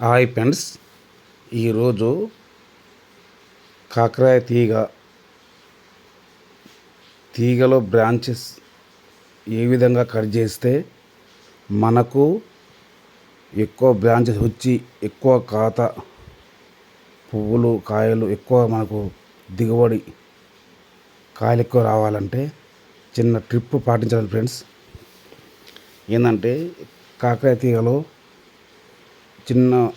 Hi friends ఈరోజు కాకరాయ తీగ తీగలో branches ఏ విధంగా కట్ చేస్తే మనకు ఎక్కువ బ్రాంచెస్ వచ్చి ఎక్కువ కాత పువ్వులు కాయలు ఎక్కువ మనకు దిగుబడి కాయలు ఎక్కువ రావాలంటే చిన్న ట్రిప్ పాటించాలి ఫ్రెండ్స్. ఏంటంటే కాకరాయ తీగలో చిన్న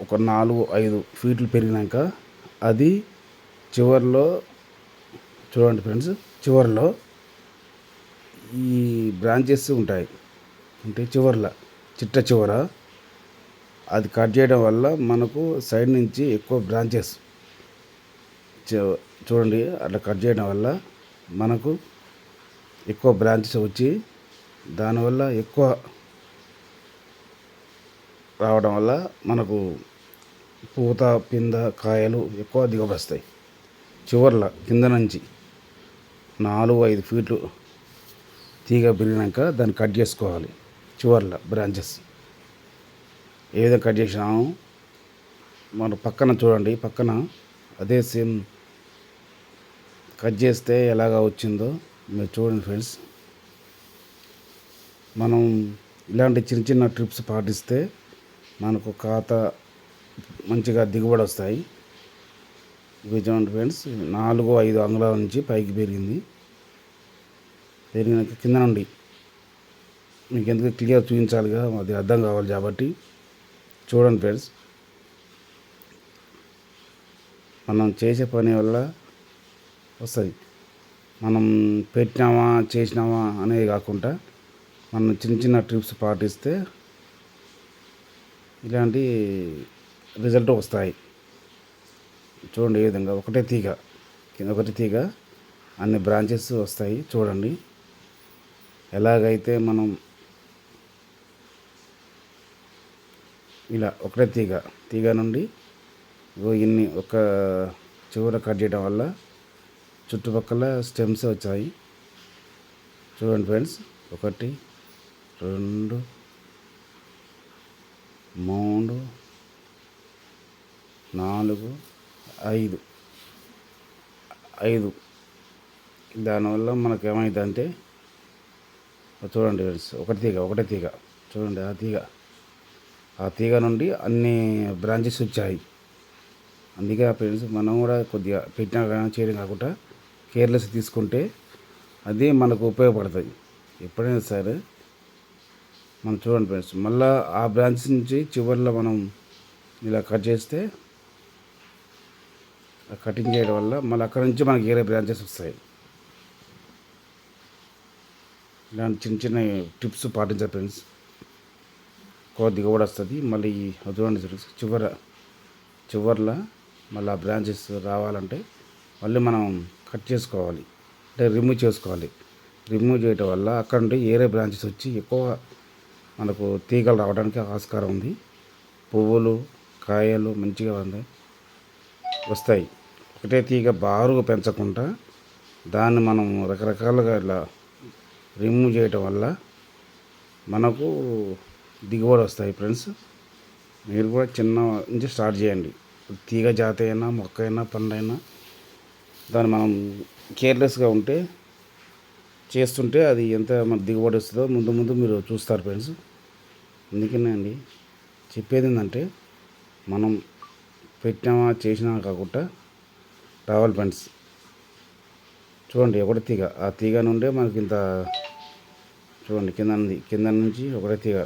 ఒక నాలుగు ఐదు ఫీట్లు పెరిగినాక అది చివర్లో చూడండి ఫ్రెండ్స్ చివర్లో ఈ బ్రాంచెస్ ఉంటాయి. అంటే చివరిలో చిట్ట చివర. అది కట్ చేయడం వల్ల మనకు సైడ్ నుంచి ఎక్కువ బ్రాంచెస్ చూడండి అట్లా కట్ చేయడం వల్ల మనకు ఎక్కువ బ్రాంచెస్ వచ్చి దానివల్ల ఎక్కువ రావడం వల్ల మనకు పూత పింద కాయలు ఎక్కువ దిగుబడి వస్తాయి చివర్ల కింద నుంచి నాలుగు ఐదు ఫీట్లు తీగ పెరిగినాక దాన్ని కట్ చేసుకోవాలి. చివర్ల బ్రాంచెస్. ఏ విధంగా కట్ చేసినాము మన పక్కన చూడండి పక్కన అదే సేమ్ కట్ చేస్తే ఎలాగా వచ్చిందో మీరు చూడండి ఫ్రెండ్స్. మనం ఇలాంటి చిన్న చిన్న ట్రిప్స్ పాటిస్తే మనకు ఖాతా మంచిగా దిగుబడి వస్తాయి. ఇవి చూడండి ఫ్రెండ్స్ నాలుగు ఐదు అంగుళాల నుంచి పైకి పెరిగింది. పెరిగినాక కింద నుండి. మీకు ఎందుకు క్లియర్ చూపించాలిగా అది అర్థం కావాలి కాబట్టి. చూడండి ఫ్రెండ్స్ మనం చేసే పని వల్ల వస్తుంది. మనం పెట్టినామా చేసినామా అనేది కాకుండా మనం చిన్న చిన్న ట్రిప్స్ పాటిస్తే ఇలాంటి రిజల్ట్ వస్తాయి. చూడండి ఏ విధంగా ఒకటే తీగ కింద ఒకటి తీగ అన్ని బ్రాంచెస్ వస్తాయి చూడండి. ఎలాగైతే మనం ఇలా ఒకటే తీగ తీగ నుండి ఇన్ని ఒక చివర కట్ చేయడం వల్ల చుట్టుపక్కల స్టెమ్స్ వచ్చాయి. చూడండి ఫ్రెండ్స్ ఒకటి రెండు మూడు నాలుగు ఐదు. ఐదు. దానివల్ల మనకు ఏమైందంటే చూడండి ఫ్రెండ్స్ ఒకటి తీగ ఒకటే తీగ. చూడండి ఆ తీగ. ఆ తీగ నుండి అన్ని బ్రాంచెస్ వచ్చాయి. అందుకే ఆ ఫ్రెండ్స్ మనం కూడా కొద్దిగా పెట్టినా కానీ చేయడం కాకుండా కేర్లెస్ తీసుకుంటే అది మనకు ఉపయోగపడుతుంది ఎప్పుడైనా సరే మనం చూడండి ఫ్రెండ్స్ మళ్ళీ ఆ బ్రాంచ్ నుంచి చివరిలో మనం ఇలా కట్ చేస్తే కటింగ్ చేయడం వల్ల మళ్ళీ అక్కడ నుంచి మనకి వేరే బ్రాంచెస్ వస్తాయి. ఇలాంటి చిన్న చిన్న టిప్స్ పాటించాలి ఫ్రెండ్స్. ఎక్కువ దిగుబడి వస్తుంది మళ్ళీ చూడండి చివర చివర్లో మళ్ళీ ఆ బ్రాంచెస్ రావాలంటే మళ్ళీ మనం కట్ చేసుకోవాలి. అంటే రిమూవ్ చేసుకోవాలి. రిమూవ్ చేయడం వల్ల అక్కడ నుండి ఏరే బ్రాంచెస్ వచ్చి ఎక్కువ మనకు తీగలు రావడానికి ఆస్కారం ఉంది. పువ్వులు కాయలు మంచిగా ఉంది వస్తాయి. ఒకటే తీగ బారుగా పెంచకుండా దాన్ని మనం రకరకాలుగా ఇలా రిమూవ్ చేయటం వల్ల మనకు దిగుబడి వస్తాయి ఫ్రెండ్స్. మీరు కూడా చిన్న నుంచి స్టార్ట్ చేయండి. తీగ జాతి అయినా మొక్క అయినా పండు అయినా దాన్ని మనం కేర్లెస్గా ఉంటే చేస్తుంటే అది ఎంత మన దిగుబడి వస్తుందో ముందు ముందు మీరు చూస్తారు ఫ్రెండ్స్. అందుకనే అండి చెప్పేది ఏంటంటే మనం పెట్టినామా చేసినా కాకుండా రావాలి ఫ్రెండ్స్. చూడండి ఒకటి తీగ. ఆ తీగ నుండే మనకి ఇంత చూడండి కింద నుండి కింద నుంచి ఒకటే తీగ.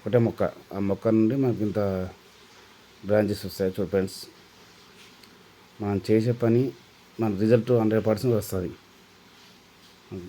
ఒకటే మొక్క. ఆ మొక్క నుండి మనకి ఇంత బ్రాంచెస్ వస్తాయి చూడు ఫ్రెండ్స్. మనం చేసే పని మన రిజల్ట్ హండ్రెడ్ పర్సెంట్ వస్తుంది. হুম